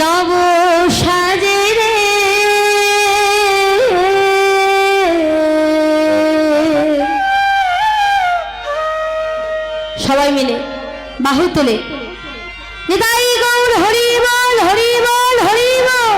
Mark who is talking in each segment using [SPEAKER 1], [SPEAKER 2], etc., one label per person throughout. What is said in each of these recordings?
[SPEAKER 1] নব সাজে রে। সবাই মিলে বাহু তোলে নিতাই গৌর হরি বল হরি বল হরি বল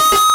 [SPEAKER 2] Thank you.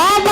[SPEAKER 2] ¡Vamos!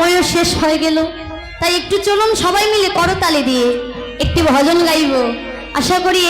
[SPEAKER 1] সময়ও শেষ হয়ে গেল। তাই একটু চলুন সবাই মিলে করতালি দিয়ে। একটি ভজন গাইব। আশা করি